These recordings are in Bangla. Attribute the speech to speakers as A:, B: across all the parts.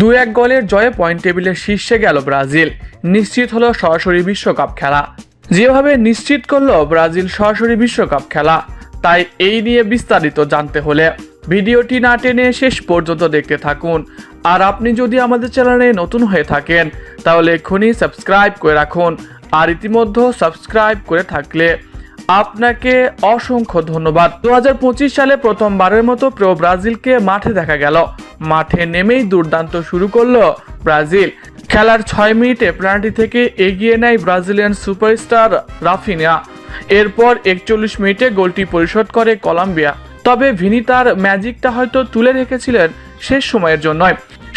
A: দু এক গোলের জয়ে পয়েন্ট টেবিলের শীর্ষে গেল ব্রাজিল। নিশ্চিত হলো সরাসরি বিশ্বকাপ খেলা। যেভাবে নিশ্চিত করল ব্রাজিল সরাসরি বিশ্বকাপ খেলা, তাই এই নিয়ে বিস্তারিত জানতে হলে ভিডিওটি না টেনে শেষ পর্যন্ত দেখতে থাকুন। আর আপনি যদি আমাদের চ্যানেলে নতুন হয়ে থাকেন, তাহলে এক্ষুনি সাবস্ক্রাইব করে রাখুন। আর ইতিমধ্যে সাবস্ক্রাইব করে থাকলে আপনাকে অসংখ্য ধন্যবাদ। দু হাজার পঁচিশ সালে প্রথমবারের মতো প্রো ব্রাজিলকে মাঠে দেখা গেল। মাঠে নেমেই দুর্দান্ত শুরু করল ব্রাজিল। খেলার ছয় মিনিটে পেনাল্টি থেকে এগিয়ে নেয় ব্রাজিলিয়ান সুপারস্টার রাফিনিয়া। এরপর একচল্লিশ মিনিটে গোলটি পরিশোধ করে কলম্বিয়া। তবে ভিনি তার ম্যাজিকটা হয়তো তুলে রেখেছিলেন শেষ সময়ের জন্য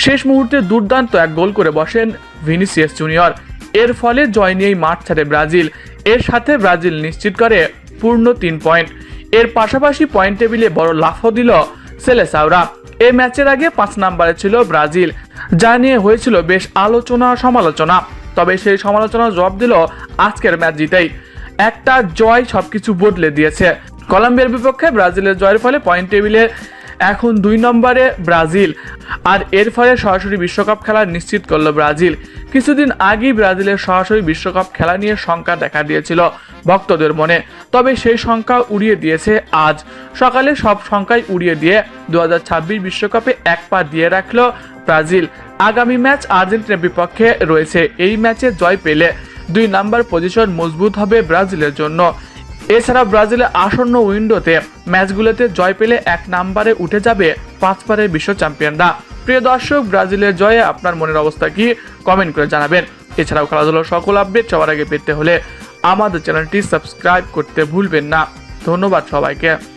A: শেষ মুহূর্তে দুর্দান্ত এক গোল করে বসেন ভিনিসিয়াস জুনিয়র। এর ফলে জয় নিয়েই মাঠ ছাড়ে ব্রাজিল। এর সাথে ব্রাজিল নিশ্চিত করে পূর্ণ তিন পয়েন্ট। এর পাশাপাশি পয়েন্ট টেবিলে বড় লাফও দিল সেলেসাওরা। এ ম্যাচের আগে পাঁচ নম্বরে ছিল ব্রাজিল, যা নিয়ে হয়েছিল বেশ আলোচনা সমালোচনা। তবে সেই সমালোচনা জবাব দিল আজকের ম্যাচ জিতেই। একটা জয় সবকিছু বদলে দিয়েছে। কলম্বিয়ার বিপক্ষে ব্রাজিলের জয়ের ফলে পয়েন্ট টেবিলে এখন দুই নম্বরে ব্রাজিল। আর এর ফলে সরাসরি বিশ্বকাপ খেলা নিশ্চিত করল ব্রাজিল। কিছুদিন আগেই ব্রাজিলের সরাসরি বিশ্বকাপ খেলা নিয়ে শঙ্কা দেখা দিয়েছিল ভক্তদের মনে। তবে সেই শঙ্কা উড়িয়ে দিয়েছে আজ। সকালে সব শঙ্কাই উড়িয়ে দিয়ে দু বিশ্বকাপে এক পা দিয়ে রাখল ব্রাজিল। আগামী ম্যাচ আর্জেন্টিনার বিপক্ষে রয়েছে। এই ম্যাচে জয় পেলে দুই নাম্বার পজিশন মজবুত হবে ব্রাজিলের জন্য। এছাড়া ব্রাজিলের আসন্ন উইন্ডোতে ম্যাচগুলোতে জয় পেলে এক নাম্বারে উঠে যাবে পাঁচবারের বিশ্ব চ্যাম্পিয়নরা। প্রিয় দর্শক, ব্রাজিলের জয়ে আপনার মনের অবস্থা কি? কমেন্ট করে জানাবেন। এছাড়াও খেলাধুলার সকল আপডেট সবার আগে পেতে হলে আমাদের চ্যানেলটি সাবস্ক্রাইব করতে ভুলবেন না। ধন্যবাদ সবাইকে।